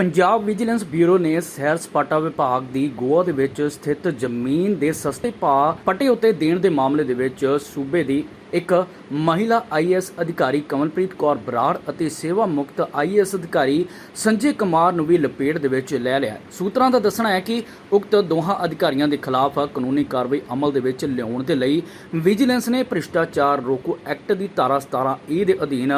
Punjab vigilance bureau ਨੇ ਸੈਰ ਸਪਾਟਾ ਵਿਭਾਗ ਦੀ ਗੋਆ ਦੇ ਵਿੱਚ ਸਥਿਤ ਜ਼ਮੀਨ ਦੇ ਸਸਤੇ ਭਾਅ ਪੱਟੇ ਉੱਤੇ ਦੇਣ ਦੇ ਮਾਮਲੇ ਦੇ ਵਿੱਚ ਸੂਬੇ ਦੀ ਇੱਕ ਮਹਿਲਾ ਆਈਐਸ ਅਧਿਕਾਰੀ ਕਮਲਪ੍ਰੀਤ ਕੌਰ ਬਰਾੜ ਅਤੇ ਸੇਵਾ ਮੁਕਤ ਆਈਐਸ ਅਧਿਕਾਰੀ ਸੰਜੇ ਕੁਮਾਰ ਨੂੰ ਵੀ ਲਪੇਟ ਦੇ ਵਿੱਚ ਲੈ ਲਿਆ ਸੂਤਰਾਂ ਦਾ ਦੱਸਣਾ ਹੈ ਕਿ ਉਕਤ ਦੋਹਾਂ ਅਧਿਕਾਰੀਆਂ ਦੇ ਖਿਲਾਫ ਕਾਨੂੰਨੀ ਕਾਰਵਾਈ ਅਮਲ ਦੇ ਵਿੱਚ ਲਿਆਉਣ ਦੇ ਲਈ ਵਿਜੀਲੈਂਸ ਨੇ ਭ੍ਰਿਸ਼ਟਾਚਾਰ ਰੋਕੋ ਐਕਟ ਦੀ ਧਾਰਾ 17 ਏ ਦੇ ਅਧੀਨ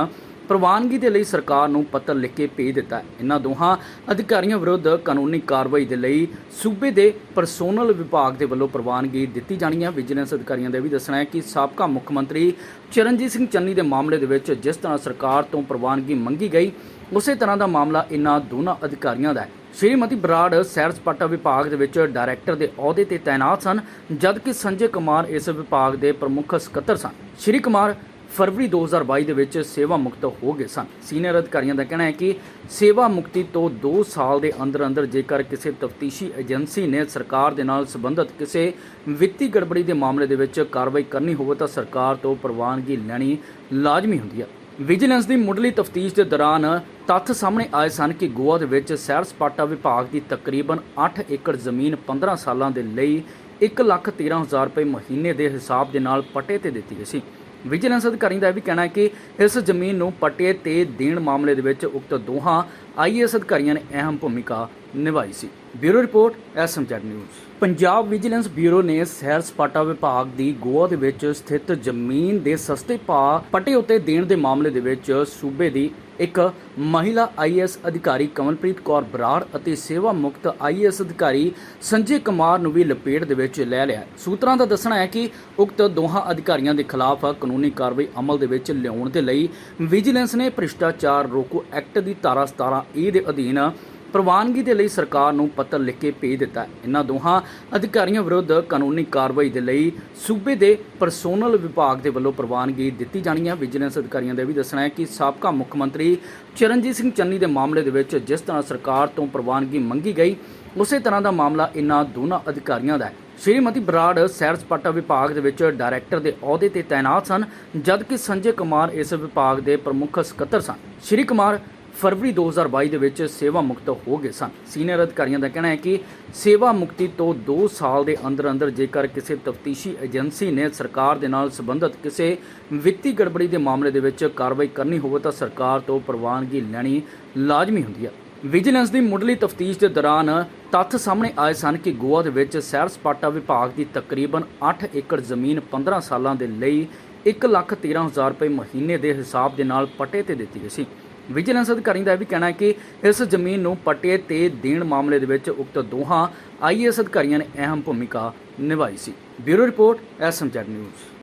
ਪ੍ਰਵਾਨਗੀ ਦੇ ਲਈ ਸਰਕਾਰ ਨੂੰ ਪੱਤਰ ਲਿਖ ਕੇ ਭੇਜ ਦਿੱਤਾ ਹੈ। ਇਹਨਾਂ ਦੋਹਾਂ ਅਧਿਕਾਰੀਆਂ ਵਿਰੁੱਧ ਕਾਨੂੰਨੀ ਕਾਰਵਾਈ ਦੇ ਲਈ ਸੂਬੇ ਦੇ ਪਰਸੋਨਲ ਵਿਭਾਗ ਦੇ ਵੱਲੋਂ ਪ੍ਰਵਾਨਗੀ ਦਿੱਤੀ ਜਾਣੀ ਹੈ। ਵਿਜੀਲੈਂਸ ਅਧਿਕਾਰੀਆਂ ਦਾ ਵੀ ਦੱਸਣਾ ਹੈ ਕਿ ਸਾਬਕਾ ਮੁੱਖ ਮੰਤਰੀ ਚਰਨਜੀਤ ਸਿੰਘ ਚੰਨੀ ਦੇ ਮਾਮਲੇ ਦੇ ਵਿੱਚ ਜਿਸ ਤਰ੍ਹਾਂ ਸਰਕਾਰ ਤੋਂ ਪ੍ਰਵਾਨਗੀ ਮੰਗੀ ਗਈ, ਉਸੇ ਤਰ੍ਹਾਂ ਦਾ ਮਾਮਲਾ ਇਹਨਾਂ ਦੋਨਾਂ ਅਧਿਕਾਰੀਆਂ ਦਾ ਹੈ। ਸ਼੍ਰੀਮਤੀ ਬਰਾੜ ਸੈਰ ਸਪਾਟਾ ਵਿਭਾਗ ਦੇ ਵਿੱਚ ਡਾਇਰੈਕਟਰ ਦੇ ਅਹੁਦੇ ਤੇ ਤਾਇਨਾਤ ਸਨ, ਜਦਕਿ ਸੰਜੇ ਕੁਮਾਰ ਇਸ ਵਿਭਾਗ ਦੇ ਪ੍ਰਮੁੱਖ ਸਕੱਤਰ ਸਨ। ਸ਼੍ਰੀ ਕੁਮਾਰ ਫਰਵਰੀ 2022 ਦੇ ਵਿੱਚ ਸੇਵਾ ਮੁਕਤ ਹੋ ਗਏ ਸਨ। ਸੀਨੀਅਰ ਅਧਿਕਾਰੀਆਂ ਦਾ ਕਹਿਣਾ ਹੈ ਕਿ ਸੇਵਾ ਮੁਕਤੀ ਤੋਂ 2 ਸਾਲ ਦੇ ਅੰਦਰ ਅੰਦਰ ਜੇਕਰ ਕਿਸੇ ਤਫਤੀਸ਼ੀ ਏਜੰਸੀ ਨੇ ਸਰਕਾਰ ਦੇ ਨਾਲ ਸੰਬੰਧਿਤ ਕਿਸੇ ਵਿੱਤੀ ਗੜਬੜੀ ਦੇ ਮਾਮਲੇ ਦੇ ਵਿੱਚ ਕਾਰਵਾਈ ਕਰਨੀ ਹੋਵੇ ਤਾਂ ਸਰਕਾਰ ਤੋਂ ਪ੍ਰਵਾਨਗੀ ਲੈਣੀ ਲਾਜ਼ਮੀ ਹੁੰਦੀ ਹੈ। ਵਿਜੀਲੈਂਸ ਦੀ ਮੁੱਢਲੀ ਤਫਤੀਸ਼ ਦੇ ਦੌਰਾਨ ਤੱਥ ਸਾਹਮਣੇ ਆਏ ਸਨ ਕਿ ਗੋਆ ਦੇ ਵਿੱਚ ਸੈਰ ਸਪਾਟਾ ਵਿਭਾਗ ਦੀ ਤਕਰੀਬਨ 8 ਏਕੜ ਜ਼ਮੀਨ 15 ਸਾਲਾਂ ਦੇ ਲਈ 113000 ਰੁਪਏ ਮਹੀਨੇ ਦੇ ਹਿਸਾਬ ਦੇ ਨਾਲ ਪਟੇ ਤੇ ਦਿੱਤੀ ਗਈ ਸੀ। ਵਿਜੀਲੈਂਸ ਅਧਿਕਾਰੀ ਦਾ ਇਹ ਵੀ ਕਹਿਣਾ ਹੈ ਕਿ ਇਸ ਜ਼ਮੀਨ ਨੂੰ ਪੱਟੇ ਤੇ ਦੇਣ ਮਾਮਲੇ ਦੇ ਵਿੱਚ ਉਕਤ ਦੋਹਾਂ ਆਈਏਐਸ ਅਧਿਕਾਰੀਆਂ ਨੇ ਅਹਿਮ ਭੂਮਿਕਾ ਨਿਭਾਈ ਸੀ। Bureau report SMZ news. Punjab vigilance bureau ਨੇ ਸੈਰ ਸਪਾਟਾ ਵਿਭਾਗ ਦੀ ਗੋਆ ਦੇ ਵਿੱਚ ਸਥਿਤ ਜ਼ਮੀਨ ਦੇ ਸਸਤੇ ਭਾਅ ਪੱਟੇ ਉੱਤੇ ਦੇਣ ਦੇ ਮਾਮਲੇ ਦੇ ਵਿੱਚ ਸੂਬੇ ਦੀ ਇੱਕ ਮਹਿਲਾ ਆਈਐਸ ਅਧਿਕਾਰੀ ਕਮਲਪ੍ਰੀਤ ਕੌਰ ਬਰਾੜ ਅਤੇ ਸੇਵਾ ਮੁਕਤ ਆਈਐਸ ਅਧਿਕਾਰੀ ਸੰਜੇ ਕੁਮਾਰ ਨੂੰ ਵੀ ਲਪੇਟ ਦੇ ਵਿੱਚ ਲੈ ਲਿਆ। ਸੂਤਰਾਂ ਦਾ ਦੱਸਣਾ ਹੈ ਕਿ ਉਕਤ ਦੋਹਾਂ ਅਧਿਕਾਰੀਆਂ ਦੇ ਖਿਲਾਫ ਕਾਨੂੰਨੀ ਕਾਰਵਾਈ ਅਮਲ ਦੇ ਵਿੱਚ ਲਿਆਉਣ ਦੇ ਲਈ ਵਿਜੀਲੈਂਸ ਨੇ ਭ੍ਰਿਸ਼ਟਾਚਾਰ ਰੋਕੋ ਐਕਟ ਦੀ ਧਾਰਾ 17 ਏ ਦੇ ਅਧੀਨ ਪ੍ਰਵਾਨਗੀ ਦੇ ਲਈ ਸਰਕਾਰ ਨੂੰ ਪੱਤਰ ਲਿਖ ਕੇ ਭੇਜ ਦਿੱਤਾ ਇਹਨਾਂ ਦੋਹਾਂ ਅਧਿਕਾਰੀਆਂ ਵਿਰੁੱਧ ਕਾਨੂੰਨੀ ਕਾਰਵਾਈ ਦੇ ਲਈ ਸੂਬੇ ਦੇ ਪਰਸੋਨਲ ਵਿਭਾਗ ਦੇ ਵੱਲੋਂ ਪ੍ਰਵਾਨਗੀ ਦਿੱਤੀ ਜਾਣੀ ਹੈ। ਵਿਜੀਲੈਂਸ ਅਧਿਕਾਰੀਆਂ ਦਾ ਵੀ ਦੱਸਣਾ ਹੈ ਕਿ ਸਾਬਕਾ ਮੁੱਖ ਮੰਤਰੀ ਚਰਨਜੀਤ ਸਿੰਘ ਚੰਨੀ ਦੇ ਮਾਮਲੇ ਦੇ ਵਿੱਚ ਜਿਸ ਤਰ੍ਹਾਂ ਸਰਕਾਰ ਤੋਂ ਪ੍ਰਵਾਨਗੀ ਮੰਗੀ ਗਈ, ਉਸੇ ਤਰ੍ਹਾਂ ਦਾ ਮਾਮਲਾ ਇਹਨਾਂ ਦੋਨਾਂ ਅਧਿਕਾਰੀਆਂ ਦਾ ਹੈ। ਸ਼੍ਰੀਮਤੀ ਬਰਾੜ ਸੈਰ ਸਪਾਟਾ ਵਿਭਾਗ ਦੇ ਵਿੱਚ ਡਾਇਰੈਕਟਰ ਦੇ ਅਹੁਦੇ ਤੇ ਤਾਇਨਾਤ ਸਨ, ਜਦਕਿ ਸੰਜੇ ਕੁਮਾਰ ਇਸ ਵਿਭਾਗ ਦੇ ਪ੍ਰਮੁੱਖ ਸਕੱਤਰ ਸਨ। ਸ਼੍ਰੀ ਕੁਮਾਰ ਫਰਵਰੀ 2022 ਦੇ ਵਿੱਚ ਸੇਵਾ ਮੁਕਤ ਹੋ ਗਏ ਸਨ। ਸੀਨੀਅਰ ਅਧਿਕਾਰੀਆਂ ਦਾ ਕਹਿਣਾ ਹੈ ਕਿ ਸੇਵਾ ਮੁਕਤੀ ਤੋਂ 2 ਸਾਲ ਦੇ ਅੰਦਰ ਅੰਦਰ ਜੇਕਰ ਕਿਸੇ ਤਫਤੀਸ਼ੀ ਏਜੰਸੀ ਨੇ ਸਰਕਾਰ ਦੇ ਨਾਲ ਸੰਬੰਧਿਤ ਕਿਸੇ ਵਿੱਤੀ ਗੜਬੜੀ ਦੇ ਮਾਮਲੇ ਦੇ ਵਿੱਚ ਕਾਰਵਾਈ ਕਰਨੀ ਹੋਵੇ ਤਾਂ ਸਰਕਾਰ ਤੋਂ ਪ੍ਰਵਾਨਗੀ ਲੈਣੀ ਲਾਜ਼ਮੀ ਹੁੰਦੀ ਹੈ। ਵਿਜੀਲੈਂਸ ਦੀ ਮੁੱਢਲੀ ਤਫਤੀਸ਼ ਦੇ ਦੌਰਾਨ ਤੱਥ ਸਾਹਮਣੇ ਆਏ ਸਨ ਕਿ ਗੋਆ ਦੇ ਵਿੱਚ ਸੈਰ ਸਪਾਟਾ ਵਿਭਾਗ ਦੀ ਤਕਰੀਬਨ 8 ਏਕੜ ਜ਼ਮੀਨ 15 ਸਾਲਾਂ ਦੇ ਲਈ 113000 ਰੁਪਏ ਮਹੀਨੇ ਦੇ ਹਿਸਾਬ ਦੇ ਨਾਲ ਪੱਟੇ ਤੇ ਦਿੱਤੀ ਗਈ ਸੀ। ਵਿਜੀਲੈਂਸ ਅਧਿਕਾਰੀ ਦਾ ਇਹ ਵੀ ਕਹਿਣਾ ਹੈ ਕਿ ਇਸ ਜ਼ਮੀਨ ਨੂੰ ਪੱਟੇ ਤੇ ਦੇਣ ਮਾਮਲੇ ਦੇ ਵਿੱਚ ਉਕਤ ਦੋਹਾਂ ਆਈਏਐਸ ਅਧਿਕਾਰੀਆਂ ਨੇ ਅਹਿਮ ਭੂਮਿਕਾ ਨਿਭਾਈ ਸੀ। Bureau report SMZ news.